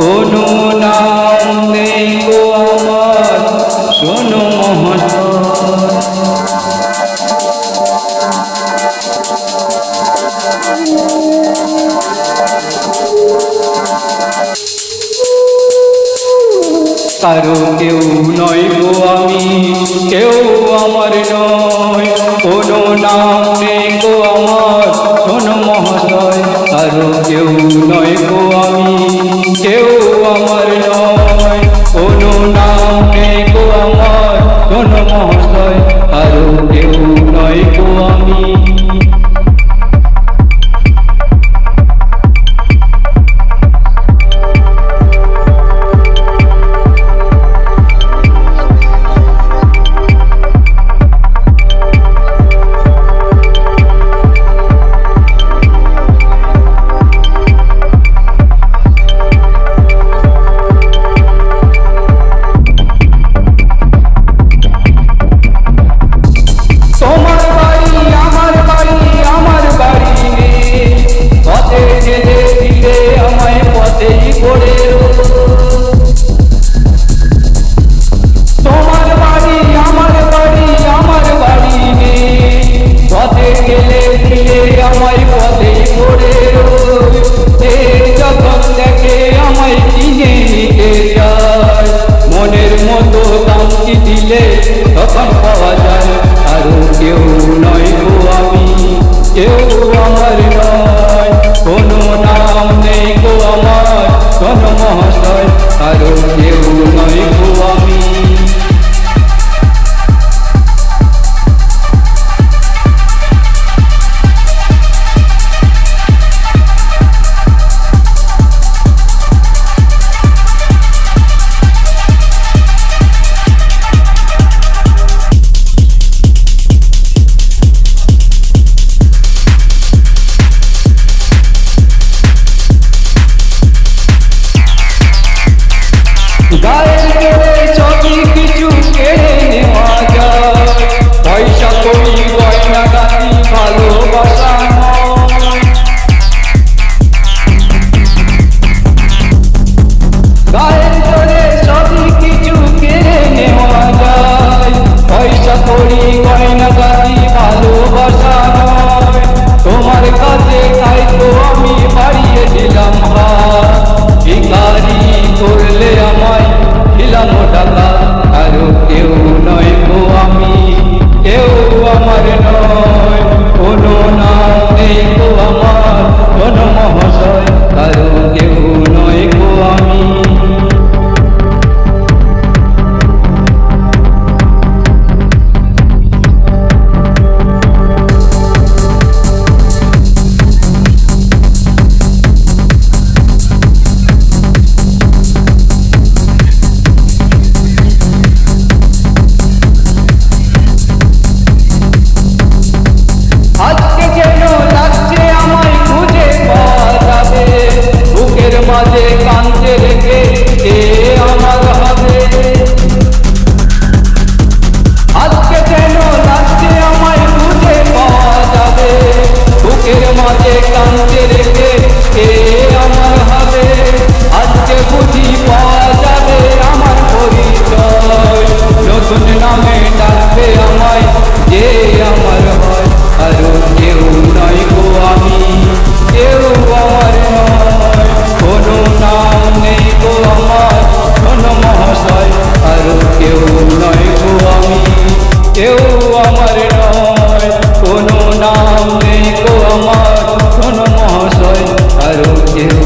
কোনো নাম নেই গো আমার। শোনো মহান কারও কেউ নয় গো আমি, কেউ আমার নয়। কোনো নাম নেই গো আমার। আমার নয়। কোনো নাম নেই গো আমার কোনো মহাশয় আরও Dale. সমাজে কান্দে রেখে এ আমার হবে। আজকে যেন নাচে আমায় খুঁজে পাওয়া যাবে, বুকের মাঝে কান্দে রেখে এ আমার আমার নয় কোনো নাম নেই গো আমার কোনো মহাশয় আরও কেউ